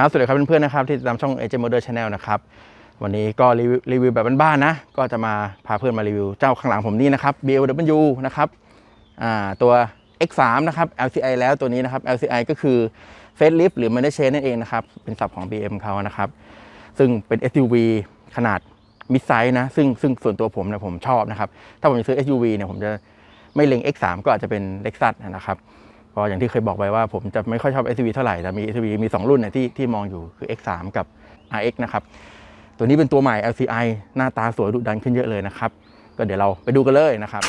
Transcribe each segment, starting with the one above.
ครับสวัสดีครับเพื่อนๆนะครับที่ติดตามช่อง a j m o d e r Channel นะครับวันนี้ก็รีวิวรีวิวแบบบ้านๆนะ ก็จะมาพาเพื่อนมารีวิวเจ้าข้างหลังผมนี่นะครับ BMW นะครับอ่าตัว X3 นะครับ LCI แล้วตัวนี้นะครับ LCI ก็คือ Facelift หรือ Managed Change นั่นเองนะครับ เป็นศัพท์ของ BM เขานะครับ ซึ่งเป็น SUV ขนาดมิดไซส์นะ ซึ่งซึ่งส่วนตัวผมนะผมชอบนะครับ ถ้าผมจะซื้อ SUV เนี่ยผมจะไม่เล็ง X3 ก็อาจจะเป็น Lexus นะครับ พราะอย่างที่เคยบอกไปว่าผมจะไม่ค่อยชอบ SUV เท่าไหร่แต่มี SUV มี 2 รุ่นเนี่ยที่ที่มองอยู่คือ X3 กับ RX นะครับ ตัวนี้เป็นตัวใหม่ LCI หน้าตาสวยดุดันขึ้นเยอะเลยนะครับ ก็เดี๋ยวเราไปดูกันเลยนะครับ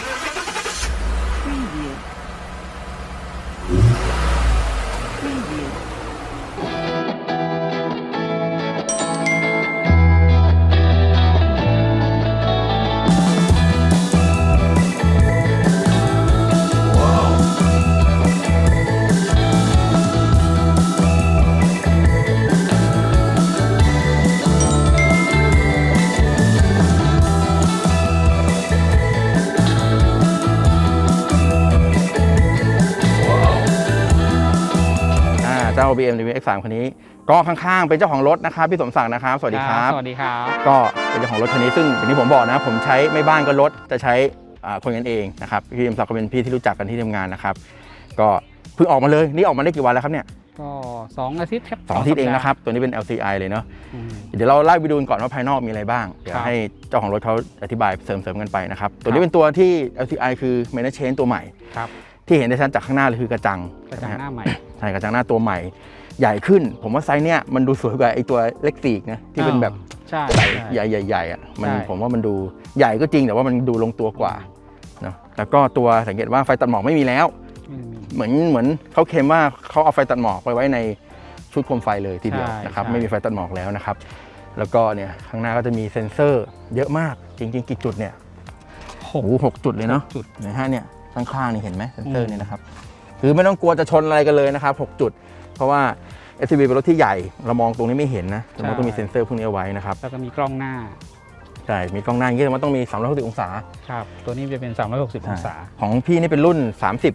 BMW X3 คันนี้ ก็ข้างๆเป็นเจ้าของรถนะครับพี่สมศักดิ์นะครับสวัสดีครับ สวัสดีครับ ก็เป็นเจ้าของรถคันนี้ซึ่งอย่างที่ผมบอกนะ ผมใช้ไม่บ้านก็รถจะใช้อ่าคนกันเองนะครับพี่สมศักดิ์ก็เป็นพี่ที่รู้จักกันที่ทำงานนะครับ ก็เพิ่งออกมาเลยนี่ออกมาได้กี่วันแล้วครับเนี่ยก็สองอาทิตย์ครับสองอาทิตย์เองนะครับ ตัวนี้เป็น LCI เลยเนาะอืมเดี๋ยวเราไล่ไปดูกันก่อนว่าภายนอกมีอะไรบ้าง เดี๋ยวครับให้เจ้าของรถเขาอธิบายเสริมๆกันไปนะครับ ตัวนี้เป็นตัวที่ LCI คือ Manage Chain ตัวใหม่ครับ ที่เห็นได้ชัดจากข้างหน้าเลยคือกระจังกระจังหน้าใหม่ใช่กระจังหน้าตัวใหม่ ใหญ่ขึ้น ผมว่าไซส์เนี้ยมันดูสวยกว่าไอตัวเล็กสีกนะที่เป็นแบบใช่ใหญ่ใช่ใหญ่ใหญ่ๆอะมันใช่ผมว่ามันดูใหญ่ก็จริงแต่ว่ามันดูลงตัวกว่าเนาะแล้วก็ตัวสังเกตว่าไฟตัดหมอกไม่มีแล้วไม่มีเหมือนเหมือนเขาเคลมว่าเขาเอาไฟตัดหมอกไปไว้ในชุดโคมไฟเลยทีเดียวใช่นะครับใช่ไม่มีไฟตัดหมอกแล้วนะครับ แล้วก็เนี่ยข้างหน้าก็จะมีเซ็นเซอร์เยอะมากจริงๆกี่จุดเนี่ยหโอ้กโหหกจุดเลยเนาะจุดนะฮะเนี่ย ข้างๆนี่เห็นไหมเซ็นเซอร์อืมเนี่ยนะครับคือไม่ต้องกลัวจะชนอะไรกันเลยนะครับหกจุด เพราะว่า SUV เป็นรถที่ใหญ่เรามองตรงนี้ไม่เห็นนะแต่ว่าต้องมีเซ็นเซอร์พวกนี้เอาไว้นะครับแล้วก็มีกล้องหน้าใช่ มีกล้องหน้าอย่างนี้แต่ว่าต้องมี 360 องศา ครับ ตัวนี้จะเป็น 360 องศา ของพี่นี่เป็นรุ่น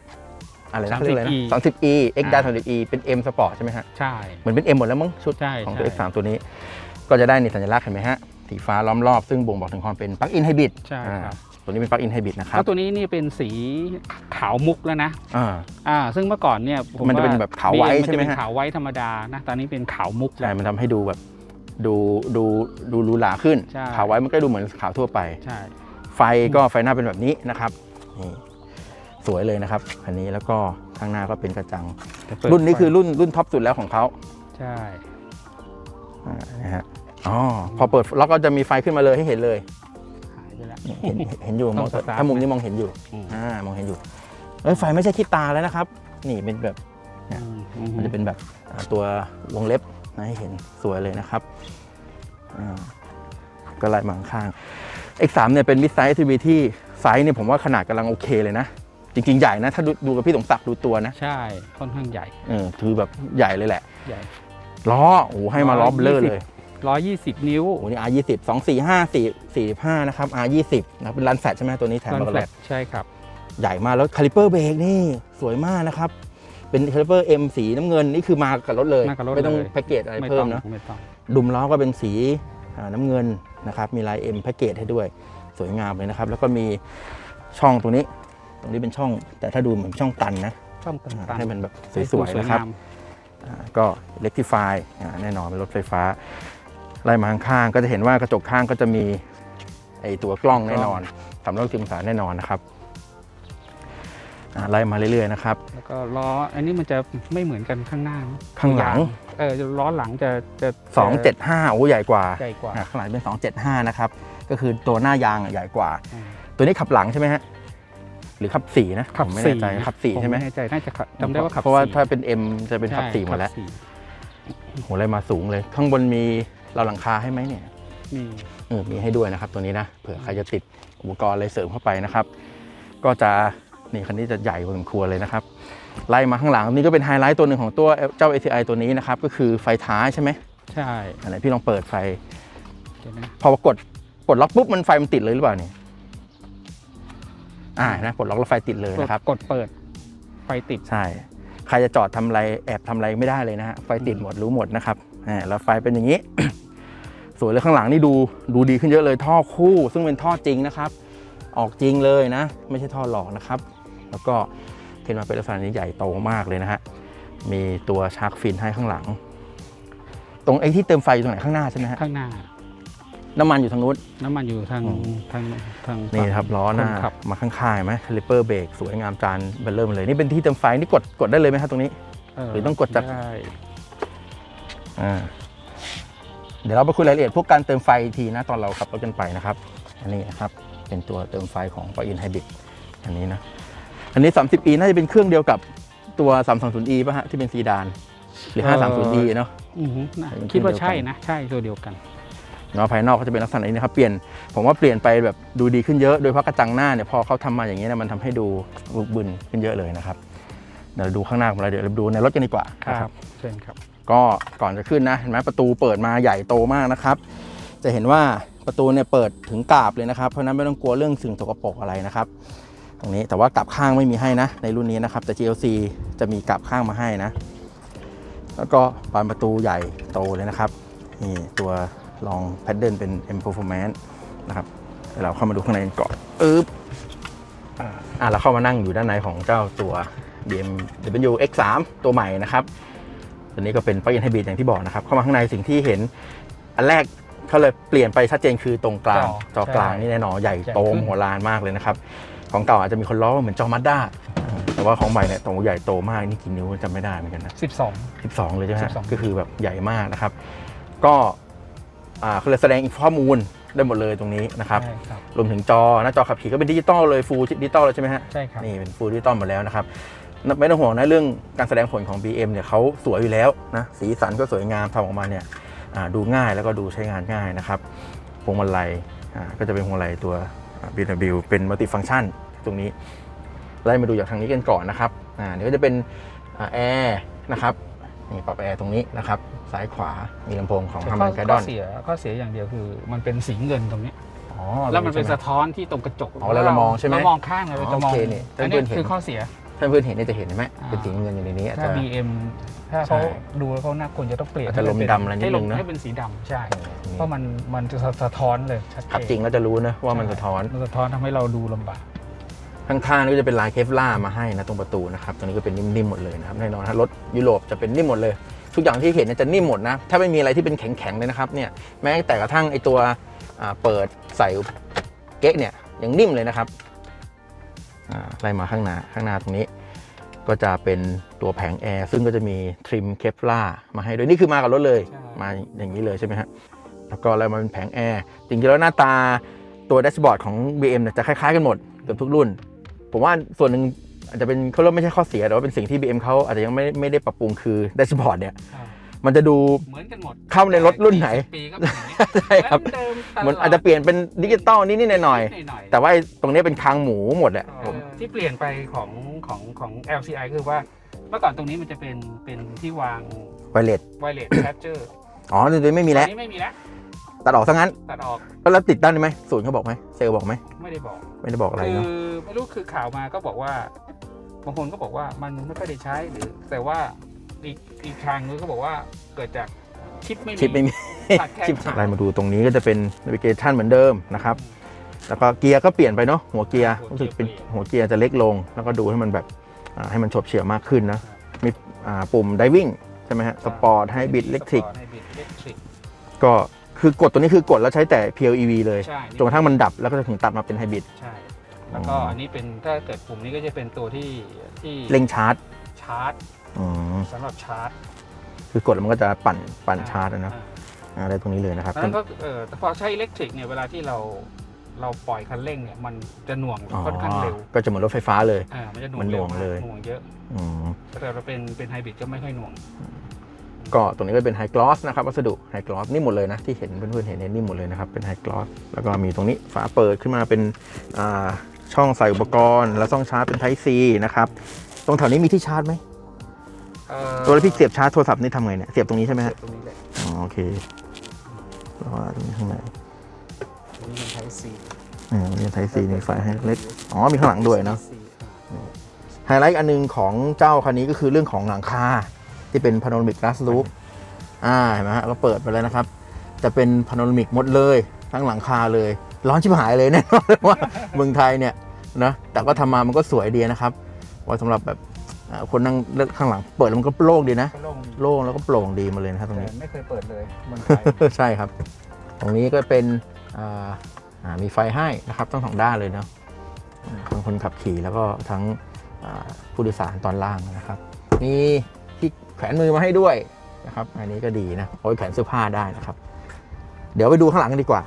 30 อะไรนะเขาเรียกอะไรนะ 30E 30e X อ่าได้ 30e เป็น M Sport ใช่ไหมฮะ ใช่ เหมือนเป็น M หมดแล้วมั้งชุดใช่ของตัวใช่ X3 ตัวนี้ ก็จะได้ในสัญลักษณ์เห็นไหมฮะ สีฟ้าล้อมรอบซึ่งบ่งบอกถึงความเป็น Plug-in Hybrid ใช่ครับอ่า ตัวนี้เป็น Plug-in Hybrid นะครัแล้บวตัวนี้นี่เป็นสีขาวมุกแล้วนะอ่าอ่าซึ่งเมื่อก่อนเนี่ยผมมันจะเป็นว่าแบบขาวไว้ BM ใช่ไหมนจะเป็นฮะขาวไว้ธรรมดานะตอนนี้เป็นขาวมุกใช่แล้วมันทำให้ดูแบบดูดูดูหรูหราขึ้นใช่ขาวไว้มันก็ดูเหมือนขาวทั่วไปใช่ไฟก็ไฟหน้าเป็นแบบนี้นะครับนี่สวยเลยนะครับอันนี้แล้วก็ข้างหน้าก็เป็นกระจังแต่เปิดรุ่นนี้ไฟคือรุ่นรุ่นท็อปสุดแล้วของเขาใช่อ่านะฮะอ๋อพอเปิดล็อกก็จะมีไฟขึ้นมาเลยให้เห็นเลย หายไปแล้วนี่เห็นเห็นอยู่ต้องมองสตาร์ทถ้ามุมนี้มองเห็นอยู่อืม อ่ามองเห็นอยู่เอ้ยไฟไม่ใช่ขี้ตาแล้วนะครับ นี่เป็นแบบ อืมอืมมันจะเป็นแบบอ่าตัววงเล็บนะให้เห็นสวยเลยนะครับอ่าก็ไล่มาข้างๆ X3 เนี่ยเป็นมิดไซส์ SUV ที่ไซส์เนี่ยผมว่าขนาดกำลังโอเคเลยนะ จริง ๆ ใหญ่นะ ถ้าดูดูกับพี่สมศักดิ์ดูตัวนะใช่ค่อนข้างใหญ่เออถือแบบใหญ่เลยแหละ ใหญ่ ล้อโอ้โหให้มาล้อเบลอเลย 120 นิ้ว โอ้โหนี่ R20 2 4 5 4 45 นะครับ R20 นะครับเป็นรันแฟตใช่ไหมตัวนี้แถมรัมานกับแฟแลลตใช่ครับ ใหญ่มากแล้วคาลิเปอร์เบรกนี่สวยมากนะครับ เป็นคาลิเปอร์ M สีน้ำเงิน นี่คือมากับรถเลย มากับรถไม่ต้องเลยแพ็กเกจอะไรไม่เพิ่ต้อมงนะไม่ต้อง ดุมล้อก็เป็นสีอ่าน้ำเงินนะครับ มีลาย M แพ็กเกจให้ด้วยสวยงามเลยนะครับ แล้วก็มีช่องตรงนี้ ตรงนี้เป็นช่อง แต่ถ้าดูเหมือนช่องตันนะต้องต่างๆให้มันแบบสวยๆนะครับงามอ่าก็ Electrify อ่าแน่นอนเป็นรถไฟฟ้า ไล่มาข้างๆก็จะเห็นว่ากระจกข้างก็จะมีไอตัวกล้องแน่นอนสามร้อยสิบองศาแน่นอนนะครับอ่าไล่มาเรื่อยๆนะครับ แล้วก็ล้ออันนี้มันจะไม่เหมือนกันข้างหน้านะข้างหลังเออล้อหลังจะจะ275โอ้ใหญ่กว่าใหญ่กว่าอ่าข้างหลังเป็น275นะครับก็คือตัวหน้ายางอะใหญ่กว่าอืมตัวนี้ขับหลังใช่ไหมฮะหรือขับสี่นะขับผมไม่สี่แน่ใจขับสี่ใช่ไหมผแน่ใจน่าจะขับจำได้ว่าขับเพราะว่าสี่ถ้าเป็น M จะเป็นขับใช่สี่หมดแล้วขับสี่โหอะไรมาสูงเลย ข้างบนมี เราวหลังคาให้ไหมเนี่ยมีเออมีให้ด้วยนะครับ ตัวนี้นะเผื่อใครจะติดอุปกรณ์อะไรเสริมเข้าไปนะครับ ก็จะนี่คันนี้จะใหญ่พอสมควรเลยนะครับไล่มาข้างหลังนี่ก็เป็นไฮไลท์ตัวหนึ่งของตัวเจ้า ATI ตัวนี้นะครับ ก็คือไฟท้ายใช่ไหมใช่อันไหนพี่ลองเปิดไฟเดี๋ยวนะพอกดปลดล็อกปุ๊บมันไฟมันติดเลยหรือเปล่าเนี่ยอ่านะปลดล็อกแล้วไฟติดเลยนะครับ กดเปิดไฟติดใช่ ใครจะจอดทำอะไรแอบทำอะไรไม่ได้เลยนะฮะไฟติดหมดรู้หมดนะครับอ่าแล้วไฟเป็นอย่างนี้ สวยเลยข้างหลังนี่ดูดูดีขึ้นเยอะเลยท่อคู่ ซึ่งเป็นท่อจริงนะครับ ออกจริงเลยนะ ไม่ใช่ท่อหลอกนะครับ แล้วก็เทนมาเป็นลักษณะนี้ใหญ่โตมากเลยนะฮะมีตัวชาร์กฟินให้ข้างหลัง ตรงไอ้ที่เติมไฟอยู่ตรงไหนข้างหน้าใช่ไหมฮะข้างหน้า น้ำมันอยู่ทางนู้น น้ำมันอยู่ทางอืมทางทางนี่ครับล้อหน้าคนขับมาข้างๆเห็นไหมคาลิเปอร์เบรกสวยงามจานเบลเริ่มเลย นี่เป็นที่เติมไฟนี่กดกดได้เลยไหมครับตรงนี้เหรือต้องกดจากได้อ่า เดี๋ยวเราไปคุยรายละเอียดพวกการเติมไฟอีกทีนะตอนเราขับรถกันไปนะครับ อันนี้นะครับเป็นตัวเติมไฟของป l อินไฮบริดอันนี้นะอันนี้ 30e น่าจะเป็นเครื่องเดียวกับตัว 320e ป่ะฮะที่เป็นซีดานหรือ 530e เนาะอือฮึน่ะเป็นคิดว่าเดียวกันใช่นะ ใช่ตัวเดียวกันเนาะภายนอกก็จะเป็นลักษณะนี้นะครับเปลี่ยนผมว่าเปลี่ยนไปแบบดูดีขึ้นเยอะโดยเฉพาะกระจังหน้าเนี่ยพอเขาทำมาอย่างนี้นะมันทำให้ดูบึกบึนขึ้นเยอะเลยนะครับเดี๋ยวดูข้างหน้าของเราเดี๋ยวเราดูในรถกันดีกว่านะครับเชิญครับ ก็ก่อนจะขึ้นนะเห็นไหมประตูเปิดมาใหญ่โตมากนะครับ จะเห็นว่าประตูเนี่ยเปิดถึงกราบเลยนะครับ เพราะนั้นไม่ต้องกลัวเรื่องสิ่งสกปรกอะไรนะครับ ตรงนี้แต่ว่ากลับข้างไม่มีให้นะ ในรุ่นนี้นะครับ แต่ GLC จะมีกลับข้างมาให้นะ แล้วก็บานประตูใหญ่โตเลยนะครับนี่ตัวรองแพดเดิลเป็น M Performance นะครับเดี๋ยวเราเข้ามาดูข้างในกันก่อนอึ๊บอ่าอะเราเข้ามานั่งอยู่ด้านในของเจ้าตัว BMW X3 ตัวใหม่นะครับ ตัวนี้ก็เป็นปลั๊กอินไฮบริดอย่างที่บอกนะครับ เข้ามาข้างในสิ่งที่เห็น อันแรกเขาเลยเปลี่ยนไปชัดเจนคือตรงกลางจอจอกลางใช่นี่แน่นอนใหญ่ใหญ่โตขึ้มนโหฬารมากเลยนะครับ ของเก่าอาจจะมีคนล้อว่าเหมือนจอมาด้าแต่ว่าของใหม่เนี่ยโตใหญ่โตมากนี่กี่นิ้วจำไม่ได้เหมือนกันนะ12 12 เลยใช่ไหมฮะ12ก็คือแบบใหญ่มากนะครับ ก็อ่าเขาเลยแสดงอีกข้อมูลได้หมดเลยตรงนี้นะครับใช่ครับ รวมถึงจอหน้าจอขับขี่ก็เป็นดิจิตอลเลยฟูลดิจิตอลเลยใช่ไหมฮะใช่ครับนี่เป็นฟูลดิจิตอลหมดแล้วนะครับ ไม่ต้องห่วงนะเรื่องการแสดงผลของ BM เนี่ยเขาสวยอยู่แล้วนะสีสันก็สวยงามทำออกมาเนี่ยอ่าดูง่ายแล้วก็ดูใช้งานง่ายนะครับพวงมาลัยอ่าก็จะเป็นพวงมาลัยตัวอ่า BMW เป็นมัลติฟัง c t ชันตรงนี้ไล่มาดูจากทางนี้กันก่อนนะครับอ่าเดี๋ยวก็จะเป็นแอร์นะครับนี่ปรับแอร์ตรงนี้นะครับซ้ายขวามีลำโพงของแต่ฮัมข้มัอนไกดข้ออนเสียข้อเสียอย่างเดียวคือมันเป็นสีเงินตรงนี้อ๋อแล้วมันเป็นใช่ไหสะท้อนที่ตรงกระจกอ๋อแล้วเรามองใช่ไหมเรามองข้างเลยเราจะมองโอเคนี่อันเพื่นี้อนๆเห็นคือข้อเสีย ถ้าเพื่อนเห็นเนี่ยจะเห็นไหมอ่าเป็นสีเงินอยู่ในนี้อาจถ้าจะ BM ถ้าเขาใช่ดูแล้วเขาน่าควรจะต้องเปลี่ยนอาจจะลมให้ดำอะไรนิดให้ลนึมงนะ ให้เป็นสีดำใช่เออเพราะมันมันจะสะท้อนเลยชัดเจนขับจริงแล้วจะรู้นะว่ามันสะท้อน มันสะท้อนทำให้เราดูลำบาก ข้างๆนี่ก็จะเป็นลายเคฟล่าร์มาให้นะตรงประตูนะครับตรงนี้ก็เป็นนิ่มๆหมดเลยนะครับแน่นอนถ้ารถยุโรปจะเป็นนิ่มหมดเลย ทุกอย่างที่เห็นเนี่ยจะนิ่มหมดนะถ้าไม่มีอะไรที่เป็นแข็งๆเลยนะครับเนี่ยแม้แต่กระทั่งไอตัวอ่าเปิดใส่เก๊ะเนี่ยยังนิ่มเลยนะครับอ่า ไล่มาข้างหน้าข้างหน้าตรงนี้ ก็จะเป็นตัวแผงแอร์ซึ่งก็จะมีทริมเคฟล่ามาให้ด้วยนี่คือมากับรถเลยใช่มาอย่างนี้เลยใช่ไหมฮะแล้วก็อะไรมาเป็นแผงแอร์จริงๆแล้วหน้าตาตัวแดชบอร์ดของ BM เนี่ยจะคล้ายๆ กันหมดเกือบทุกรุ่น ผมว่าส่วนหนึ่งอาจจะเป็นเขาเรียกไม่ใช่ข้อเสียแต่ว่าเป็นสิ่งที่ BM เขาอาจจะยังไม่ไม่ได้ปรับปรุงคือแดชบอร์ดเนี่ย มันจะดูเหมือนกันหมดเข้าในรถรุ่นไหนปีก็เป็นอย่างนี้ใช่ครับเดิมตลดเหมือนอาจจะเปลี่ยนเป็นดิจิตอลนิดๆหน่อยนิดหน่อยๆแต่ว่าไอ้ตรงนี้เป็นคางหมูหมดแหละเอผมอที่เปลี่ยนไปของของของ LCI คือว่าเมื่อก่อนตรงนี้มันจะเป็นเป็นที่วางไวเลสไวเลสแคปเจอร์อ๋อตัวนี้ไม่มีแล้วนี้ไม่มีแล้วตัดออกซะงั้นตัดออกแล้วติดตั้งได้ไหมศูนย์เขาบอกไหมเซลล์บอกไหมไม่ได้บอก ไม่ได้บอกอะไรคืเนาะไม่รู้คือข่าวมาก็บอกว่าบางคนก็บอกว่ามันไม่ค่อยได้ใช้หรือแต่ว่า อีกอีกทางนึงก็บอกว่าเกิดจากชิปไม่มี ชิปไม่มีขาดแค่ชิปอะไรมาดูตรงนี้ก็จะเป็น navigation เหมือนเดิมนะครับแล้วก็เกียร์ก็เปลี่ยนไปเนาะหัวเกียร์รู้สึกเป็นหัวเกียร์จะเล็กลง แล้วก็ดูให้มันแบบอ่าให้มันฉบเฉี่ยวมากขึ้นนะมีอ่าปุ่ม diving ใช่ไหมฮะสปอร์ตให้บิดเล็กทริก ให้บิดเล็กทริกก็คือกดตัวนี้คือกดแล้วใช้แต่ PLEV เลยใช่จนกระทั่งมันดับแล้วก็จะถึงตัดมาเป็นไฮบริด ใช่ แล้วก็อันนี้เป็นถ้าเกิดปุ่มนี้ก็จะเป็นตัวที่ที่เร่งชาร์จชาร์จ อืมสำหรับชาร์จคือกดแล้วมันก็จะปั่นปั่นชาร์จอะเนาะอ่าอะไรตรงนี้เลยนะครับนั้นก็เออแต่พอใช้อิเล็กทริกเนี่ยเวลาที่เราเราปล่อยคันเร่งเนี่ยมันจะหน่วงอ๋อค่อนข้างเร็ว ก็จะเหมือนรถไฟฟ้าเลยอ่ามันจะหน่วมันงหน่วงร็มากเลยหน่วงเยอะอืมแต่เราเป็นเป็นไฮบริดก็ไม่ค่อยหน่วง ก็ตรงนี้ก็เป็นไฮกลอสนะครับวัสดุไฮกลอสนี่หมดเลยนะที่เห็นเพื่อนๆเห็นเนี่ยนี่หมดเลยนะครับเป็นไฮกลอสแล้วก็มีตรงนี้ฝาเปิดขึ้นมาเป็นอ่าช่องใส่อุปกรณ์ แล้วช่องชาร์จเป็น Type C นะครับตรงแถวนี้มีที่ชาร์จไหม เอ่อตัวที่พี่เสียบชาร์จโทรศัพท์นี่ทำไงเนี่ยเสียบตรงนี้ใช่ไหมเสีฮะยบตรงนี้แหละอ๋อโอเคแล้วก็ตรงนี้ข้างในตรงนี้เป็นไทซีอ่ามีไทซีมีไฟให้เล็กอ๋อมีข้างหลังด้วยเนาะไฮไลท์อันหนึงของเจ้าคันนี้ก็คือเรื่องของหลังคาที่เป็นพาโนมิก g ล a s ส o ู p อ่าเห็นไหมฮะเราเปิดไปแล้วนะครับจะเป็นพาโนรามิกหมดเลยทั้งหลังคาเลย ร้อนชิบหายเลยแน่นอนเลยว่าเมืองไทยเนี่ยนะแต่ก็ทำมามันก็สวยดีนะครับไว่าสำหรับแบบอ่า คนนั่งเลือกข้างหลัง เปิดแล้วมันก็โล่งดีนะก็โล่งดีโล่งแล้วก็โปร่งดีมาเลยนะครับตรงแต่นี้ไม่เคยเปิดเลยเมืองไทย ใช่ครับ ตรงนี้ก็เป็นอ่าอ่ามีไฟให้นะครับทั้งสองด้านเลยเนาะอ่าทั้งคนขับขี่แล้วก็ทั้งอ่าผู้โดยสารตอนล่างนะครับ มีที่แขวนมือมาให้ด้วยนะครับ อันนี้ก็ดีนะเอาไว้แขวนเสื้อผ้าได้นะครับ เดี๋ยวไปดูข้างหลังกันดีกว่า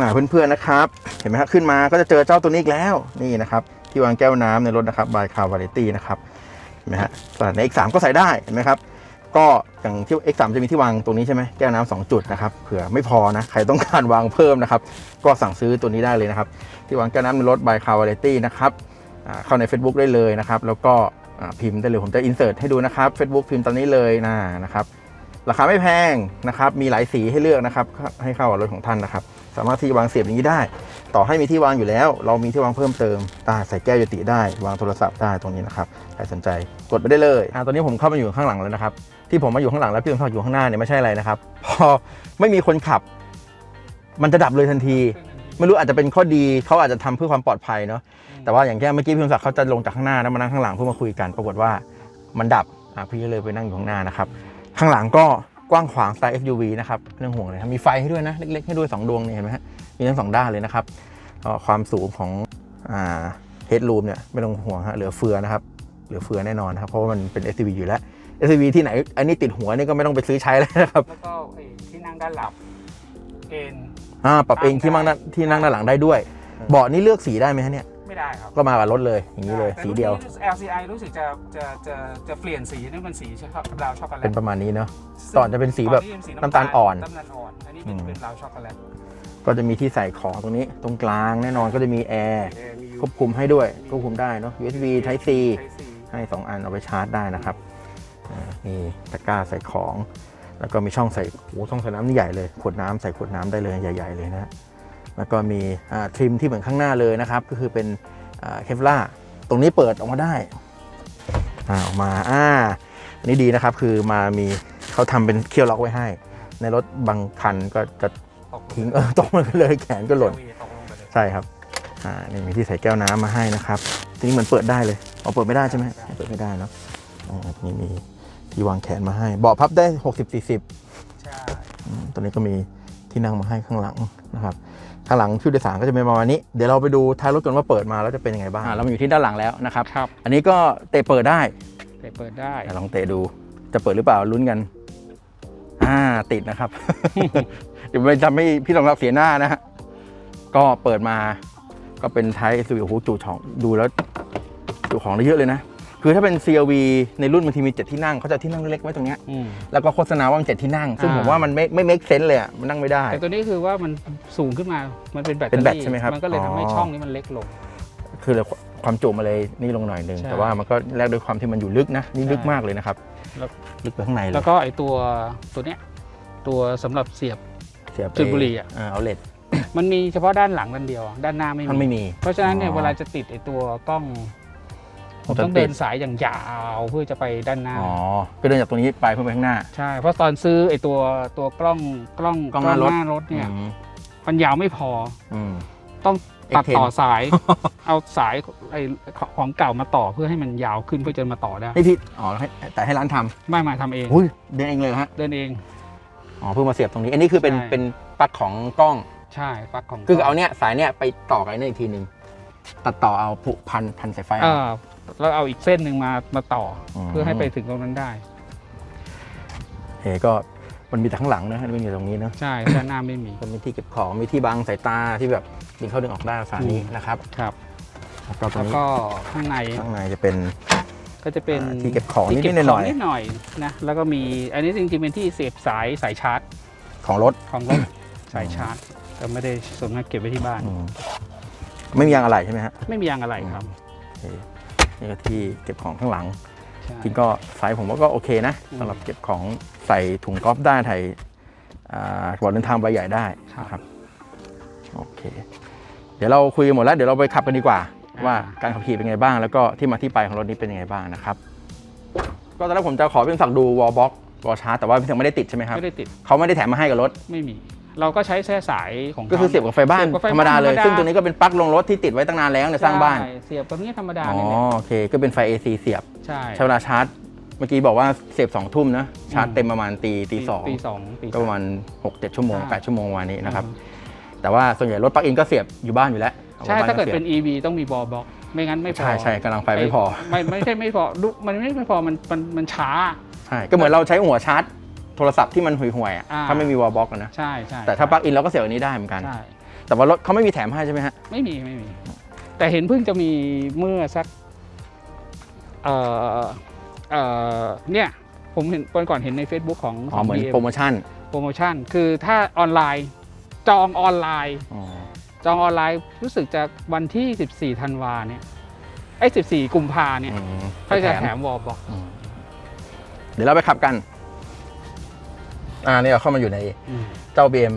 อ่าเพื่อนๆนะครับ เห็นไหมครับขึ้นมาก็จะเจอเจ้าตัวนี้อีกแล้วนี่นะครับ ที่วางแก้วน้ำในรถนะครับบายคาวาเลตี้นะครับ เห็นไหมฮะส่วนใน X3 ก็ใส่ได้เห็นไหมครับก็อย่างที่ X3 จะมีที่วางตรงนี้ใช่ไหมแก้วน้ำสองจุดนะครับเผื่อไม่พอนะใครต้องการวางเพิ่มนะครับ ก็สั่งซื้อตัวนี้ได้เลยนะครับ ที่วางแก้วน้ำในรถ by c a r v a l i t y นะครับเข้าใน Facebook ได้เลยนะครับ แล้วก็พิมพ์ได้เลยผมจะอินเสิร์ตให้ดูนะครับ Facebook พิมพ์ตอนนี้เลยนะนะครับ ราคาไม่แพงนะครับ มีหลายสีให้เลือกนะครับ ให้เข้ากับรถของท่านนะครับ สามารถที่จะวางเสียบอย่างนี้ได้ ต่อให้มีที่วางอยู่แล้ว เรามีที่วางเพิ่มเติมได้ใส่แก้วโยติได้ วางโทรศัพท์ได้ตรงนี้นะครับใครสนใจกดไปได้เลยอ่าตอนนี้ผมเข้ามาอยู่ข้างหลังแล้วนะครับที่ผมมาอยู่ข้างหลังแล้วพี่ผมเข้าอยู่ข้างหน้าเนี่ยไม่ใช่อะไรนะครับพอไม่มีคนขับ มันจะดับเลยทันทีไม่รู้อาจจะเป็นข้อดีเขาอาจจะทำเพื่อความปลอดภัยเนาะแต่ว่าอย่างแก้เมื่อกี้พี่สมศักดิ์เขาจะลงจากข้างหน้าแล้วมานั่งข้างหลังเพื่อมาคุยกัน ปรากฏว่ามันดับอะพี่ก็เลยไปนั่งอยู่ข้างหน้านะครับข้างหลังก็ กว้างขวางสไตล์ SUV นะครับไม่ต้องห่วงเลยครับมีไฟให้ด้วยนะเล็กๆให้ด้วย 2 ดวงนี่เห็นไหมฮะมีทั้งสองด้านเลยนะครับก็ความสูงของอ่าเฮดรูมเนี่ยไม่ต้องห่วงฮะเหลือเฟือนะครับเหลือเฟือแน่นอนนะครับเพราะว่ามันเป็น SUV อยู่แล้ว SUV ที่ไหน อันนี้ติดหัวนี่ก็ไม่ต้องไปซื้อใช้แล้วนะครับแล้วก็ไอ้ที่นั่งด้านหลับเอนอ่าปรับเองที่นั่งด้านที่นั่งด้านหลังได้ด้วย เบาะนี่เลือกสีได้ไหมฮะเนี่ย ไม่ได้ครับก็มากับรถเลยอย่างนี้เลยแต่สีเดียวรุ่นนี้ LCI รู้สึกจะจะจะจะเปลี่ยนสีนี่มันสีช็อกดาวช็อกโกแลเป็นตประมาณนี้เนาะก่อนจะเป็นสีแบบก่อเป็สีน้ำตาลอ่อนน้ำตาลอ่อนอันนี้เป็นอืมเป็นดาวช็อกโกแลตก็จะมีที่ใส่ของตรงนี้ ตรงกลางแน่นอนก็จะมีแอร์เอ่อมีควบคุมให้ด้วยควบคุมได้เนาะ USB Type C ไทยซีให้ 2 อันเอาไปชาร์จได้นะครับอ่ามีตะกร้าใส่ของ แล้วก็มีช่องใส่โอ้ช่องใส่น้ำนี่ใหญ่เลย ขวดน้ำใส่ขวดน้ำได้เลยใหญ่ ๆ เลยนะฮะ แล้วก็มีอ่าทริมที่เหมือนข้างหน้าเลยนะครับ ก็คือเป็นเคฟล่าตรงนี้เปิดออกมาได้อ่าออกมาอ่าอันนี้ดีนะครับคือมามีเขาทำเป็นเคี่ยวล็อกไว้ให้ ในรถบางคันก็จะตกทิ้งเออตกมันเลยแขนก็หล่นตกลงไปเลยใช่ครับอ่านี่มีที่ใส่แก้วน้ำมาให้นะครับทีนี้เหมือนเปิดได้เลยเอาเปิดไม่ได้ใช่ไหมเปิดไม่ได้เนาะอ่านี่มีที่วางแขนมาให้ เบาะพับได้ 60 40ใช่อืมตัวนี้ก็มีที่นั่งมาให้ข้างหลังนะครับข้างหลังผู้โดยสารก็จะเป็นประมาณนี้ เดี๋ยวเราไปดูท้ายรถกันว่าเปิดมาแล้วจะเป็นยังไงบ้างเรามาอยู่ที่ด้านหลังแล้วนะครับ ครับ อันนี้ก็เตะเปิดได้แต่เปิดได้เดี๋ยวลองเตะดู จะเปิดหรือเปล่าลุ้นกัน อ่าติดนะครับ เดี๋ยวไปทำให้พี่สองรับเสียหน้านะฮะ ก็เปิดมา ก็เป็นไทย SUV โอ้โหจุของดูแล้วจุของได้เยอะเลยนะ คือถ้าเป็น CRV ในรุ่นบางทีมีเจ็ดที่นั่งเขาจะที่นั่งเล็กๆไว้ตรงเนี้ยอืม แล้วก็โฆษณาว่ามันเจ็ดที่นั่ง ซึ่งอ่า ผมว่ามันไม่ไม่ make sense เลยอะมันนั่งไม่ได้ แต่ตัวนี้คือว่ามันสูงขึ้นมา มันเป็นแบตเป็นแบตใช่ไหมครับมันก็เลยทำให้อ๋อ ช่องนี้มันเล็กลง คือเราความจุมาเลยนี่ลงหน่อยหนึง ใช่แต่ว่ามันก็แลกด้วยความที่มันอยู่ลึกนะนี่ลึกใช่มากเลยนะครับแล้ว ลึกไปข้างในเลยแล้วก็ไอตัวตัวเนี้ยตัวสำหรับเสียบ เสียบไปจุดบุหรี่อะอ่าเอาเลดมันมีเฉพาะด้านหลังด้านเดียว ด้านหน้าไม่มันไม่มี เพราะฉะนั้นเนี่ยอ๋อ เวลาจะติดไอตัวกล้อง ผมต้ต้อองงติดเดินสายอย่างยาวเพื่อจะไปด้านหน้าอ๋อก็เดินจากตรงนี้ไปเพื่อไปข้างหน้า ใช่ เพราะตอนซื้อไอตัวตัวกล้องกล้องกล้องหน้ารถรถเนี่ยอืมมันยาวไม่พออืมต้องตัด X10 ต่อสาย เอาสายไอของเก่ามาต่อเพื่อให้มันยาวขึ้นเพื่อจะมาต่อได้นี่พี่อ๋อให้แต่ให้ร้านทไม่มาทำเองำอุ้ยเดินเองเลยเหรอฮะเดินเองอ๋อเพิ่งมาเสียบตรงนี้อันนี้คือเป็นใช่เป็นปลั๊กของกล้องใช่ปลั๊กของคือเอาเนี้ยสายเนี้ยไปต่อกับไอ้นี่อีกทีหนึ่งตัดต่อเอาผูกพันพันสายไฟเอเอาอ แล้วเอาอีกเส้นหนึ่งมามาต่ออม เพื่อให้ไปถึงตรงนั้นได้เฮ้ก็มันมีแต่ข้างหลังนะมันมีแต่ตรงนี้เนอะใช่ด้านหน้าไม่มี ก็มีที่เก็บของมีที่บังสายตาที่แบบดึงเข้าดึงออกได้สายนี้อืม นะครับครับแล้วก็ตรแล้งวนี้ก็ข้างในข้างในจะเป็น ก็จะเป็นอ่าที่เก็บของที่นิดๆเก็บหขน่องอยๆ นิดหน่อยนะแล้วก็มีอันนี้จริงๆเป็นที่เสียบสายสายชาร์จของรถของรถสายชาร์จแต่ไม่ได้ส่วนมากเก็บไว้ที่บ้าน อืมไม่มียางอะไรใช่ไหมฮะ ไม่มียางอะไรครับ โอเค นี่ก็ที่เก็บของข้างหลังใช่จริงก็ไซส์ผมว่าก็โอเคนะอืมสำหรับเก็บของใส่ถุงกอล์ฟได้ถ่ายอ่ากระเป๋าเดินทางใบใหญ่ได้ครับนะครับโอเค เดี๋ยวเราคุยกันหมดแล้วเดี๋ยวเราไปขับกันดีกว่าอ่า ว่าการขับขี่เป็นไงบ้าง แล้วก็ที่มาที่ไปของรถนี้เป็นยังไงบ้างนะครับก็ตอนแรกผมจะขอพี่ศักดิ์ดูวอลบ็อกวอลชาร์จแต่ว่าพี่ถึงไม่ได้ติดใช่ไหมครับไม่ได้ติดเขาไม่ได้แถมมาให้กับรถไม่มี เราก็ใช้แค่สายของก็คือเสียบกับไฟบ้านเสียบกับไฟธรรมดาเลยธรรมดาซึ่งตัวนี้ก็เป็นปลั๊กลงรถที่ติดไว้ตั้งนานแล้วในสร้างบ้านใช่เสียบกับนี้ธรรมดาอ๋อเนี่ยแหละโอเค ก็เป็นไฟ AC เสียบใช่ใช้เวลาชาร์จเมื่อกี้บอกว่าเสียบสองทุ่มนะชาร์จอืมเต็มประมาณตีตีสองตีสองตีก็ประมาณหกเจ็ดชั่วโมงใช่แปดชั่วโมงวันนี้นะครับแต่ว่าส่วนใหญ่รถปลั๊กอินก็เสียบอยู่บ้านอยู่แล้วใช่อบ้ถ้าเกิดสียบเป็น EV ต้องมีบอลบล็อกไม่งั้นไม่พอใช่ใช่กำลังไฟไม่พอ ไม่ไม่ใช่ไม่พอลูกมันไม่ไม่พอมันมันมันช้าใช่ก็เหมือนเราใช้หัวชาร์จ โทรศัพท์ที่มันห่วยๆอะอ่า ถ้าไม่มีวอลบ็อกนะ ใช่ใช่แต่ถ้าปลั๊กอินเราก็เสียบอันนี้ได้เหมือนกัน ใช่ แต่ว่ารถเขาไม่มีแถมให้ใช่ไหมฮะ ไม่มีไม่มี แต่เห็นเพิ่งจะมีเมื่อสักเอ่อเอ่อเนี่ย ผมเห็นวันก่อนเห็นใน Facebook ของอ๋อเหมือน BM โปรโมชั่น โปรโมชั่น คือถ้าออนไลน์จองออนไลน์ อ๋อ จองออนไลน์รู้สึกจะวันที่ 14ธันวาเนี่ยไอ้14 กุมภาเนี่ยอืมเขาจะแถมวอลบ็อก อืมเดี๋ยวเราไปขับกัน อ่านี่เราเข้ามาอยู่ในเจ้า BM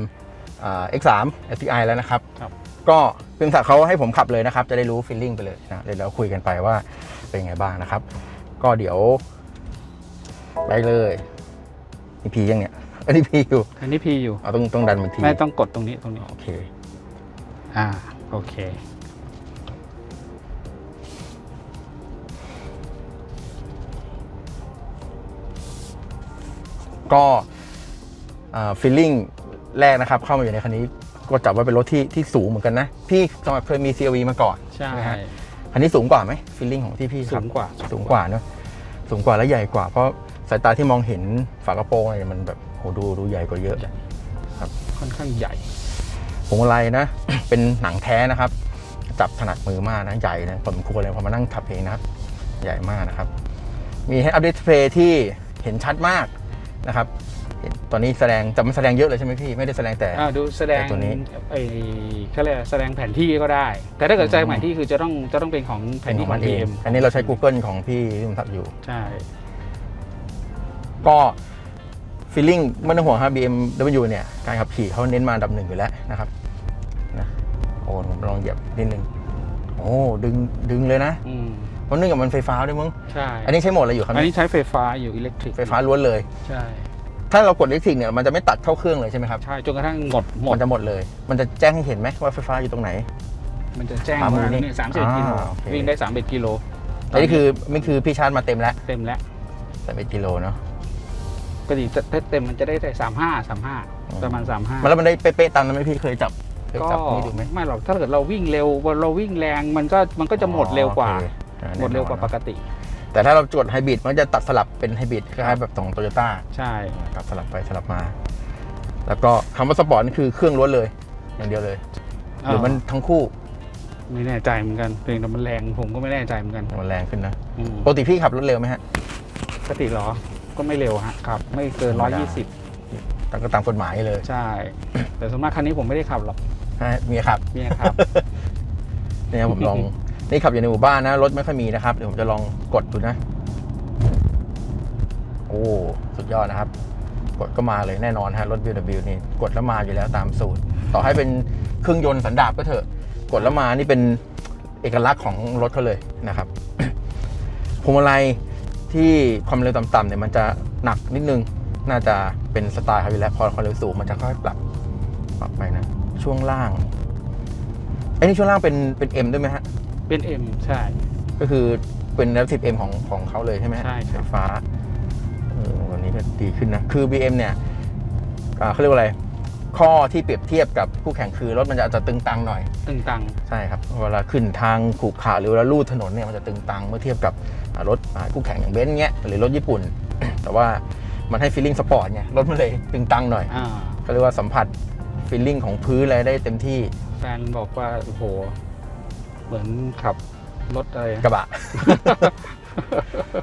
อ่า X3 STI แล้วนะครับครับก็เพิ่งสักเขาให้ผมขับเลยนะครับ จะได้รู้ฟีลลิ่งไปเลยนะเดี๋ยวเราคุยกันไปว่าเป็นไงบ้างนะครับ ก็เดี๋ยวไปเลยนี่พียังเนี่ยอันนี้พีอยู่อันนี้พีอยู่เอาต้องต้องดันมันทีไม่ต้องกดตรงนี้ตรงนี้โอเคอ่าโอเคก็ ฟีลลิ่งแรกนะครับ เข้ามาอยู่ในคันนี้ก็จับว่าเป็นรถที่ที่สูงเหมือนกันนะ พี่สมัครเคยมี CRV มาก่อนใช่นะฮะคันนี้สูงกว่าไหมฟีลลิ่งของที่พี่สูขับงกว่าสูงกว่าเนอะสูงกว่าและใหญ่กว่า เพราะสายตาที่มองเห็นฝากระโปรงอะไรมันแบบโหดูดูใหญ่กว่าเยอะค่อนข้างใหญ่พวงมาลัยนะ เป็นหนังแท้นะครับ จับถนัดมือมากนะใหญ่นะผมควรเลยพอมานั่งขับเองนะครับใหญ่มากนะครับ มีให้อัปเดตเพลย์ที่เห็นชัดมากนะครับเห็น ตอนนี้แสดงแต่มันแสดงเยอะเลยใช่ไหมพี่ ไม่ได้แสดงแต่ อ่าดูแสดงแต่ตัวนี้ไอ้เขาเรียกอะไรแสดงแผนที่ก็ได้ แต่ถ้าเกิดแสดงแผนที่คือจะต้องจะต้องเป็นของแผเป็นนขที่องขอมังนเอง BM อันนี้เราใช้ Google ของพี่ที่ผมทับอยู่ ใช่ก็ฟีลลิ่งไม่ต้องห่วงครับ BMW เนี่ย การขับขี่เขาเน้นมาอันดับหนึ่งอยู่แล้วนะครับนะโอ้ผมลองเหยียบนิดนึง โอ้ดึงดึงเลยนะ อืมเพราะเนื่องจากมันไฟฟ้าด้วยมั้งใช่อันนี้ใช้โหมดอะไรอยู่ครับอันเนี่ยนี้ใช้ไฟฟ้าอยู่อิเล็กทริกไฟฟ้าล้วนเลย ใช่ ถ้าเรากดอิเล็กทริกเนี่ยมันจะไม่ตัดเข้าเครื่องเลยใช่ไหมครับ ใช่ จนกระทั่งหมดหมดมันจะหมดเลย มันจะแจ้งให้เห็นไหมว่าไฟฟ้าอยู่ตรงไหน มันจะแจ้งขวามือว่านี่เนี่ยสามสิบกิโลอ่าโอเค วิ่งได้สามเอ็ดกิโลอันนี้คือไม่คือพี่ชาร์จมาเต็มแล้วเต็มแล้วแต่เป็นกิโลเนาะปกติถ้าเต็มมันจะได้แต่สามห้าสามห้าอืมประมาณสามห้า มันแล้วมันได้เป๊ะๆตามนั้นไหมพี่เคยจับเคยก็จับนี่ดูไหมไม่หรอกถ้าเกิดเราวิ่งเร็วเราวิ่งแรงมันก็มันก็จะหมดเร็วกว่าโอเคอ่าหมดเร็วกว่าแน่นอนปกติ แต่ถ้าเราจดไฮบริดมันจะตัดสลับเป็นไฮบริดคล้ายๆแบบของโตโยต้าใช่ ตัดสลับไปสลับมา แล้วก็คำว่าสปอร์ตนี่คือเครื่องล้วนเลย อย่างเดียวเลยหรือมันทั้งคู่ไม่แน่ใจเหมือนกันเพลงแต่มันแรงผมก็ไม่แน่ใจเหมือนกันมันแรงขึ้นนะอืมปกติพี่ขับรถเร็วไหมฮะปกติเหรอ ก็ไม่เร็วฮะครับ ไม่เกินธรร้รอมยดายี่สิบตามก็ตามกฎหมายเลยใช่ แต่ส่วนมากคันนี้ผมไม่ได้ขับหรอกฮะเมียขับ เมียขับ เนี่ยผมลอง นี่ขับอยู่ในหมู่บ้านนะ รถไม่ค่อยมีนะครับ เดี๋ยวผมจะลองกดดูนะ โอ้ สุดยอดนะครับ กดก็มาเลยแน่นอนฮะรถ BMW นี่กดแล้วมาอยู่แล้วตามสูตร ต่อให้เป็นเครื่องยนต์สันดาปก็เถอะ กดแล้วมานี่เป็นเอกลักษณ์ของรถเขาเลยนะครับพวงมาลัยที่ความเร็วต่ำๆเนี่ยมันจะหนักนิดนึง น่าจะเป็นสไตล์เขาอยู่แล้วพอความเร็วสูงมันจะค่อยๆปรับปรับไปนะ ช่วงล่างไอ้นี่ช่วงล่างเป็นเป็น M ด้วยไหมฮะ เป็นเอ็มใช่ ก็คือเป็น Relative M ของของเขาเลยใช่ไหมฮะใช่ครับ ไฟฟ้าเออวันนี้ก็ดีขึ้นนะ คือ BM เนี่ยอ่าเขาเรียกว่าอะไร ข้อที่เปรียบเทียบกับคู่แข่งคือรถมันจะอาจจะตึงตังหน่อย ตึงตัง ใช่ครับ เวลาขึ้นทางขรุขระหรือเวลาลู่ถนนเนี่ยมันจะตึงตังเมื่อเทียบกับอ่ารถอ่าคู่แข่งอย่างเบนซ์เงี้ยหรือรถญี่ปุ่น แต่ว่ามันให้ฟีลลิ่งสปอร์ตไงรถมันเลยตึงตังหน่อยอ่าก็เรียกว่าสัมผัสฟีลลิ่งของพื้นอะไรได้เต็มที่ แฟนบอกว่า โอ้โห เหมือนขับรถอะไรกระบะ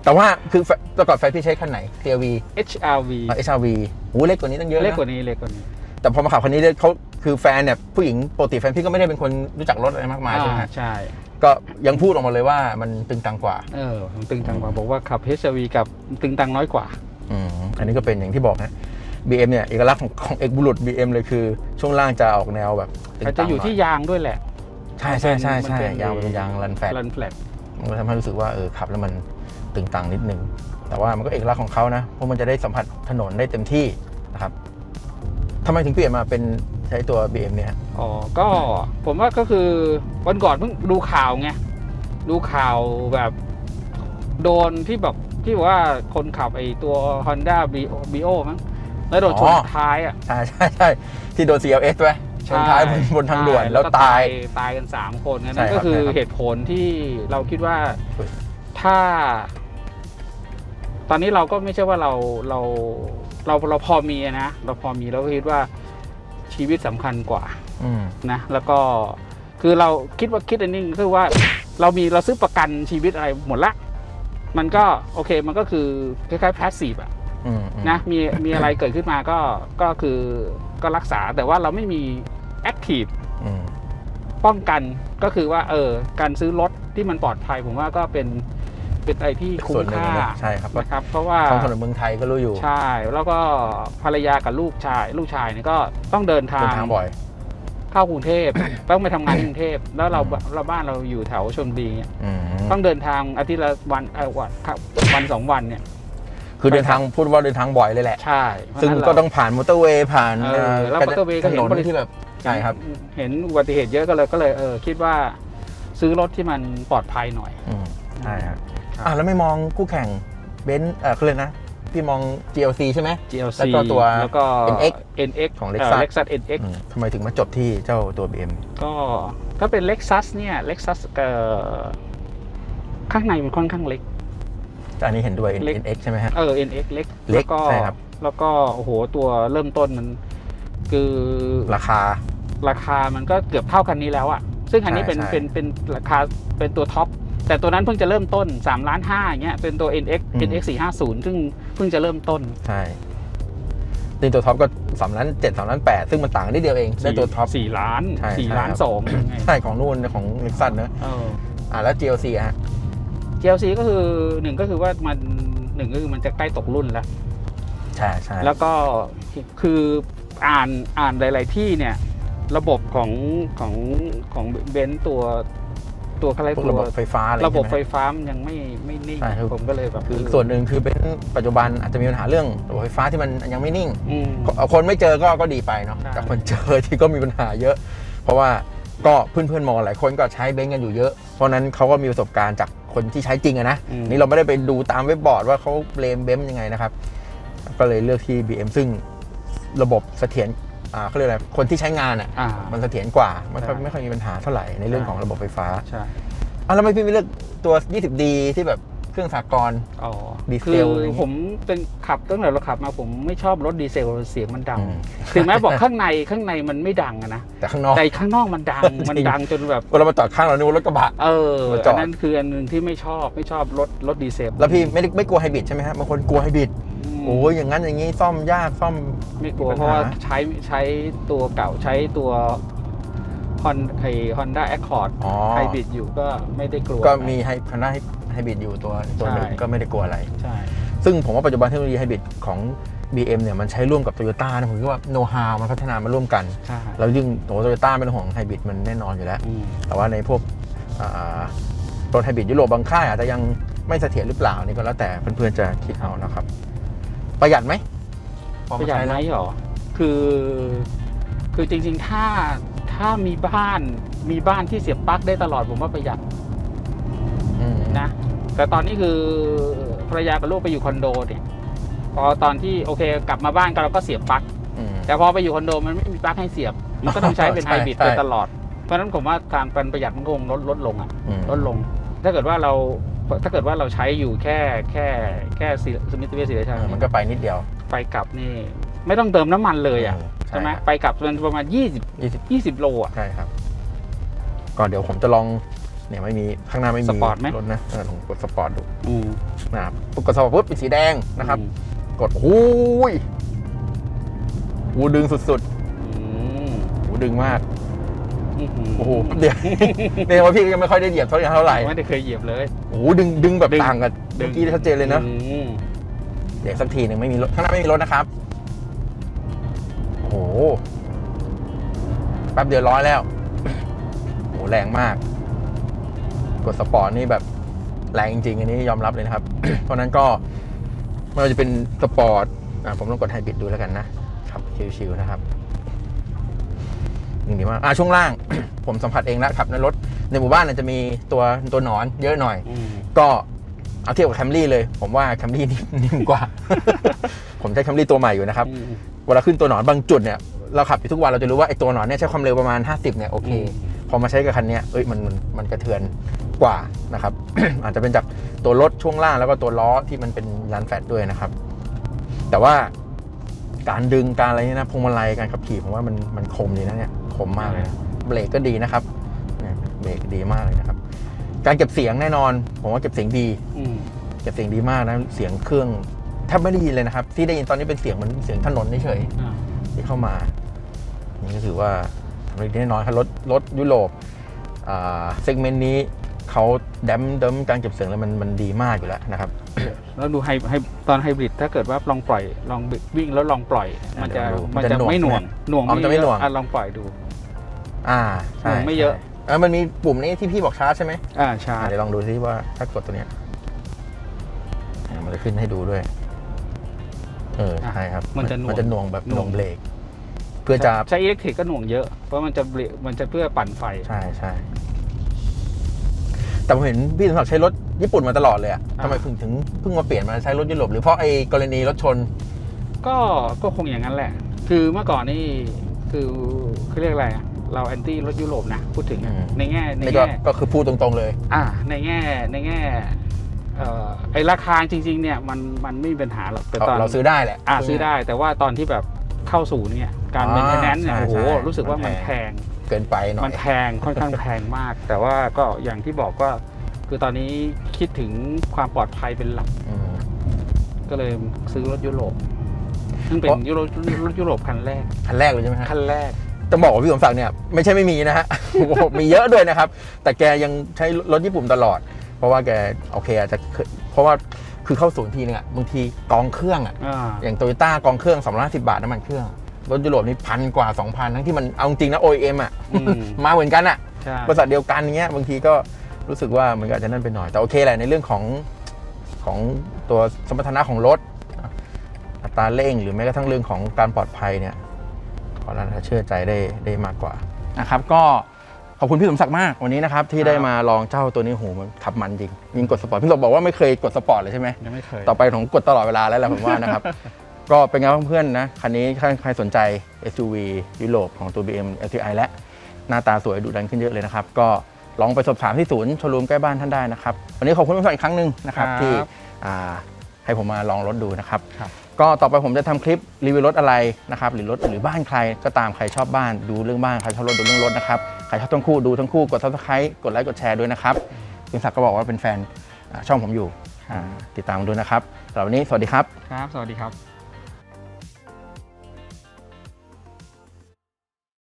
แต่ว่าคือไฟแต่ก่อนไฟพี่ใช้คันไหน CRV HRV เอชาวีหูเล็กกว่านี้ตั้งเยอะนะเล็กกว่านี้เล็กกว่านี้แต่พอมาขับคันนี้เนี่ยเขาคือแฟนเนี่ยผู้หญิงปกติแฟนพี่ก็ไม่ได้เป็นคนรู้จักรถอะไรมากมายใช่ไหมอ่าฮะใช่ ก็ยังพูดออกมาเลยว่ามันตึงตังกว่า เออผมตึงตังกว่าบอกว่าขับ HRV กับตึงตังน้อยกว่าอืมอันนี้ก็เป็นอย่างที่บอกนะ BM เนี่ยเอกลักษณ์ของของเอกบุรุษ BM เลยคือ ช่วงล่างจะออกแนวแบบตึงอาจตัจะงอยู่หน่ที่ยางด้วยแหละ ใช่ใช่ใช่ใช่มันเป็นยางเป็นยางรันแฟตรันแฟลตมันก็ทำให้รู้สึกว่าเออขับแล้วมันตึงตังนิดนึง แต่ว่ามันก็เอกลักษณ์ของเขานะเพราะมันจะได้สัมผัสถนนได้เต็มที่นะครับทำไมถึงเปลี่ยนมาเป็นใช้ตัว BM เนี่ยฮะอ๋อก็ผมว่าก็คือวันก่อนเพิ่งดูข่าวไงดูข่าวแบบโดนที่แบบที่บอกว่าคนขับไอ้ตัว Honda b o มั้งแล้วโดนชนท้ายอะใช่ใช่ใช่ที่โดน CLS ไว้ ชนท้ายบนบนทางด่วนใช่แล้วก็ตายตายกัน 3 คนใช่นั่นครัก็บคือใช่ครับเหตุผลที่เราคิดว่าอุ๊ยถ้า ตอนนี้เราก็ไม่ใช่ว่าเราเราเราเราพอมีอะนะเราพอมีเราก็คิดว่าชีวิตสำคัญกว่าอืมนะ แล้วก็คือเราคิดว่าคิดอันนี้คือว่าเรามีเราซื้อประกันชีวิตอะไรหมดละ มันก็โอเคมันก็คือคล้ายๆแพสซีฟอะอืมอืมนะมีมีอะไรเกิดขึ้นมาก็ก็คือ ก็รักษาแต่ว่าเราไม่มีแอคทีฟอืมป้องกันก็คือว่าเออการซื้อรถที่มันปลอดภัยผมว่าก็เป็นเป็นอะไรที่คุ้ส่มวนหนึ่งค่านะใช่ครับนะครับ เพราะว่าท้องถนนเมืองไทยก็รู้อยู่ ใช่ แล้วก็ภรรยากับลูกชาย ลูกชายเนี่ยก็ต้องเดินทาเดิงนทางบ่อย เข้ากรุงเทพต้องไปทำงานที่กรุงเทพแล้วเราอืมเราบ้านเราอยู่แถวชลบุรีเนี่ยอืมต้องเดินทางอาทิตย์ละวันเออวันครับวันสองวันเนี่ย คือเดินทางพูดว่าเดินทางบ่อยเลยแหละ ใช่ซึ่งเพราะฉะนั้นก็เราต้องผ่านมอเตอร์เวย์ผ่านเออแล้วกระมอเตอร์เวย์ก็ถเห็นนนบริที่แบบใช่ครับ เห็นอุบัติเหตุเยอะก็เลยก็เลยเออคิดว่าซื้อรถที่มันปลอดภัยหน่อยอืมใช่ครับครับอะแล้วไม่มองคู่แข่งเบนซ์เออเขาเลยกนะพี่มอง GLC ใช่ไหม GLC แล้วก็ตัวแล้วก็ NX NX ของเ Lexus Lexus NX อืมทำไมถึงมาจบที่เจ้าตัว BM ก็ถ้าเป็น Lexus เนี่ย Lexus เอ่อข้างในมันค่อนข้างเล็กแต่ อันนี้เห็นด้วย เล็ก NX ใช่ไหมฮะ เออ NX เล็กเล็กแล้วก็ใช่ครับ แล้วก็โอ้โหตัวเริ่มต้นมันคือราคา ราคามันก็เกือบเท่าคันนี้แล้วอะซึ่งอันนี้ใช่เป็นใช่เป็นเป็นราคาเป็นตัวท็อปแต่ตัวนั้นเพิ่งจะเริ่มต้น3ล้าน5อย่างเงี้ยเป็นตัว NX NX 450ซึ่งเพิ่งจะเริ่มต้น ใช่นี่ตัวท็อปก็สามล้านเจ็ดสามล้านแปดซึ่งมันต่างกันนิดเดียวเอง ได้ตัวท็อป สี่ล้านใช่สี่ใช่ล้านครับ สองยังไงใช่ของนู่นของเล็กซัสนะเอออ่าแล้ว GLC อะฮะ GLC ก็คือหนึ่งก็คือว่ามันหนึ่งก็คือมันจะใกล้ตกรุ่นแล้ว ใช่ใช่แล้วก็คืออ่านอ่านหลาย ๆ ที่เนี่ย ระบบของของของเบนซ์ตัวตัวอะไรพวกตัระวบบไฟฟ้าอะไรระบบไฟใช่หมฟ้ามันยังไม่ไม่นิ่งใช่ครับผมก็เลยแบบคือส่วนหนึ่งคือเป็นปัจจุบันอาจจะมีปัญหาเรื่องระบบไฟฟ้าที่มันยังไม่นิ่งอืมเอาคนไม่เจอก็ก็ดีไปเนาะใช่แต่คนเจอที่ก็มีปัญหาเยอะ เพราะว่าก็เพื่อนๆมองหลายคนก็ใช้เบนซ์กันอยู่เยอะ เพราะฉะนั้นเขาก็มีประสบการณ์จาก คนที่ใช้จริงอะนะ อืม นี่เราไม่ได้ไปดูตามเว็บบอร์ดว่าเขาเบลมเบนซ์ยังไงนะครับ ก็เลยเลือกที่ BM ซึ่งระบบเสถียรอ่าเขาเรียกอะไรคนที่ใช้งานอะอ่า มันเสถียรกว่าไม่ค่อยใช่ ไม่ค่อยมีปัญหาเท่าไหร่ในเรื่องใช่ของระบบไฟฟ้าใช่ อะแล้วทำไม่พี่ไม่เลือกตัว 20D ที่แบบ เครื่องสากลอ๋อดีเซลคืออะไรอย่างงี้ผมเป็นขับตั้งแต่เราขับมาผมไม่ชอบรถดีเซลเสียงมันดังอืมถึงแม้บอกข้างในข้างในมันไม่ดังอะนะแต่ข้างนอกแต่ข้างนอกมันดังจริงมันดังจนแบบเวลามาจอดข้างเรานึกว่ารถกระบะเออมาจอดอันนั้นคืออันหนึ่งที่ไม่ชอบไม่ชอบรถรถดีเซลแล้วพี่ไม่ได้ไม่กลัวไฮบริดใช่ไหมฮะบางคนกลัวไฮบริดมโอ้ยอย่างนั้นอย่างนี้ซ่อมยากซ่อมไม่กลัวมีปัญหาเพราะว่าใช้ใช้ตัวเก่าใช้ตัวฮอนไอฮอนด้าแอคคอร์ดอ๋อไฮบริดอยู่ก็ไม่ได้กลัว ก็มีไฮพันด้า ไฮบริดอยู่ตัวตัวหนึ่งใช่ก็ไม่ได้กลัวอะไร ใช่ ซึ่งผมว่าปัจจุบันเทคโนโลยีไฮบริดของ BM เนี่ยมันใช้ร่วมกับ Toyota นะผมคิดว่าโน้ตฮาวมันพัฒนามาร่วมกันใช่แล้วยิ่งโตโยต้าเป็นของไฮบริดมันแน่นอนอยู่แล้วอืมแต่ว่าในพวกอ่ารถไฮบริดยุโรปบางค่ายอาจจะยังไม่เสถียรหรือเปล่านี่ก็แล้วแต่เพื่อนๆจะคิดเอานะครับ ประหยัดไหมพอปมาระหยัดใช้ไหมแล้วหรอ คือ คือจริงๆ ถ้าถ้ามีบ้านมีบ้านที่เสียบปลั๊กได้ตลอดผมว่าประหยัดอืม นะแต่ตอนนี้คือภรรยากับลูกไปอยู่คอนโดเนี่ยพอตอนที่โอเคกลับมาบ้านก็เราก็เสียบปลั๊กอืม แต่พอไปอยู่คอนโดมันไม่มีปลั๊กให้เสียบ มันก็ต้องใช้เป็นใช่ไฮบริดใช่ ไปตลอด เพราะฉะนั้นผมว่าการเป็นประหยัดมันคงลดลดลงอะ อืม ลดลง ถ้าเกิดว่าเราถ้าเกิดว่าเราใช้อยู่แค่แค่แค่สมิธเวสศิริชัยเออมันก็ไปนิดเดียวไปกลับนี่ ไม่ต้องเติมน้ำมันเลยอะเออใช่ใช่ไหมครับไปกลับมันประมาณ 20 ยี่สิบ20 โลอะ ใช่ครับ ก่อนเดี๋ยวผมจะลอง เนี่ยไม่มีข้างหน้าไม่มีสปอร์ตไหม รถนะเออผมกดสปอร์ตดูอืมนะครับกดสปอร์ตปุ๊บเป็นสีแดงนะครับอืมกดโอ้ยหูดึงสุดอืมๆหูดึงมากอื้อหืโอ้โหเดี๋ยวเนี่ยว่าพี่ก็ยังไม่ค่อยได้เหยียบเท่าไหร่เท่าไหร่ไม่ได้เคยเหยียบเลย โอ้โหดึงดึงแบบดึง ต่างกับดึเมื่องกี้ชัดเจนเลยเนอะอืมเดี๋ยวสักทีหนึ่งไม่มีรถข้างหน้าไม่มีรถนะครับโอ้โหแป๊บเดียวร้อยแล้วโอ้โหแรงมาก กดสปอร์ตนี่แบบแรงจริงๆอันนี้ยอมรับเลยนะครับ เพราะฉะนั้นก็ไม่ว่าจะเป็นสปอร์ตอะผมลองกดไฮบริดดูแล้วกันนะครับชิวๆนะครับยิงดีมากอะช่วงล่าง ผมสัมผัสเองแล้วขับในรถในหมู่บ้านอาจจะมีตัวตัวหนอนเยอะหน่อย ก็เอาเทียบกับแคมรี่เลย ผมว่าแคมรี่นิ่มนิ่มกว่า ผมใช้แคมรี่ตัวใหม่อยู่นะครับ เวลาขึ้นตัวหนอนบางจุดเนี่ยเราขับอยู่ทุกวันเราจะรู้ว่าไอ้ตัวหนอนเนี่ยใช้ความเร็วประมาณ 50เนี่ยโอเคอืมพอมาใช้กับคันเนี้ยเอ้ยมันมันมันกระเทือน กว่านะครับ อาจจะเป็นจากตัวรถช่วงล่างแล้วก็ตัวล้อที่มันเป็นยานแฟตด้วยนะครับ แต่ว่าการดึงการอะไรเนี่ยนะพวงมาลัยการขับขี่ผมว่ามันมันคมดีนะเนี่ยคมมากเลยนะเบรกก็ดีนะครับเนี่ยเบรกดีมากเลยนะครับ การเก็บเสียงแน่นอน ผมว่าเก็บเสียงดีอืมเก็บเสียงดีมากนะเสียงเครื่องแทบไม่ได้ยินเลยนะครับ ที่ได้ยินตอนนี้เป็นเสียงเหมือนเสียงถนนเฉยอ่าๆที่เข้ามานี่ก็ถือว่าทำได้ดีแน่นอนครับรถรถยุโรปอ่าเซกเมนต์นี้ เขาแดมเดิมการเก็บเสียงแล้วมันมันดีมากอยู่แล้วนะครับ แล้วดูไฮไฮตอนไฮบริดถ้าเกิดว่าลองปล่อยลองวิ่งแล้วลองปล่อย มันจะเดี๋ยวดูมันมันจะจะหน่วงไม่หน่วงใช่ไหมหน่วงอ๋อมันจะไม่หน่วงเยอะอะลองปล่อยดู อ่าใช่หน่วงไม่เยอะใช่เออมันมีปุ่มนี้ที่พี่บอกชาร์จใช่ไหมอ่าใช่อะเดี๋ยวลองดูซิว่าถ้ากดตัวเนี้ยอะมันจะขึ้นให้ดูด้วย เออใช่ครับมันจะหน่วงมันจะหน่วงแบบหน่วงหน่วงเบรกเพื่อจะใช้อิเล็กทริกก็หน่วงเยอะเพราะมันจะเบรกมันจะเพื่อปั่นไฟใช่ใช่ แต่ผมเห็นพี่สมศักดิ์ใช้รถญี่ปุ่นมาตลอดเลยอะอ่าทำไมเพิ่งถึงเพิ่งมาเปลี่ยนมาใช้รถยุโรปหรือเพราะไอ้กรณีรถชน ก็ก็คงอย่างนั้นแหละ คือเมื่อก่อนนี่คือเขาเรียกอะไรอะเราแอนตี้รถยุโรปนะพูดถึงอะอืม ในแง่ในนี่ก็แง่ก็คือพูดตรงๆเลย อ่าในแง่ในแง่เอ่อไอราคาจริงๆเนี่ยมันมันไม่มีปัญหาหรอกแต่ตอน เราซื้อได้แหละ อ่าซื้อได้แต่ว่าตอนที่แบบเข้าศูนย์เนี่ยการอ่าเมนเทนแนนซ์เนี่ยใช่โอ้โหใช่รู้สึกว่ามัมันนแพแพงเกินไปหน่อมัยนแพงค่อนข้างแพงมาก แต่ว่าก็อย่างที่บอกว่า คือตอนนี้คิดถึงความปลอดภัยเป็นหลักอืมก็เลยซื้อรถยุโรปซึ่งเป็นเพราะยุโรปรถยุโรปคันแรกคันแรกเลยใช่ไหมฮะคันแรกต้องบอกว่าพี่สมศักดิ์เนี่ยไม่ใช่ไม่มีนะฮะมีเยอะด้วยนะครับ แต่แกยังใช้รถญี่ปุ่นตลอด เพราะว่าแกโอเคอาจจะเคยเพราะว่าคือเข้าศูนย์ทีนึงอะบางทีกองเครื่องอะอ่าอย่างโตโยต้ากองเครื่อง250บาทน้ำมันเครื่อง รถยุโรปนี่พันกว่า 2,000 ทั้งที่มันเอาจริงนะ OEM อะอืมมาเหมือนกันอะใช่บริษัทเดียวกันเงี้ยบางทีก็รู้สึกว่ามันก็อาจจะนั่นไปหน่อยแต่โอเคแหละในเรื่องของของตัวสมรรถนะของรถ อัตราเร่งหรือแม้กระทั่งเรื่องของการปลอดภัยเนี่ยขอน่าจะเชื่อใจได้ได้มากกว่านะครับ ก็ขอบคุณพี่สมศักดิ์มากวันนี้นะครับที่ได้มาลองเจ้าตัวนี้โหมันขับมันจริงยิงกดสปอร์ตพี่สมบอกว่าไม่เคยกดสปอร์ตเลยใช่ไหมยังไม่เคยต่อไปผมกดตลอดเวลาแล้วแหละผมว่านะครับ ก็เป็นไงบ้างเพื่อนนะคันนี้ถ้าใครสนใจ SUV ยุโรปของตัว BM LTI และ หน้าตาสวยดุดันขึ้นเยอะเลยนะครับ ก็ลองไปสอบถามที่ศูนย์โชว์รูมใกล้บ้านท่านได้นะครับ วันนี้ขอบคุณทุกท่านอีกครั้งหนึ่งนะครับครับที่อ่าให้ผมมาลองรถดูนะครับ ครับ ก็ต่อไปผมจะทำคลิปรีวิวรถอะไรนะครับหรือรถหรือบ้านใครก็ตามใครชอบบ้านดูเรื่องบ้านใครชอบรถดูเรื่องรถนะครับใครชอบทั้งคู่ดูทั้งคู่กด subscribe กดไลค์กดแชร์ด้วยนะครับคุณศักดิ์ก็บอกว่าเป็นแฟนอ่าช่องผมอยู่อ่าติดตามดูนะครับสำหรับวันนี้สวัสดีครับ ครับ สวัสดีครับ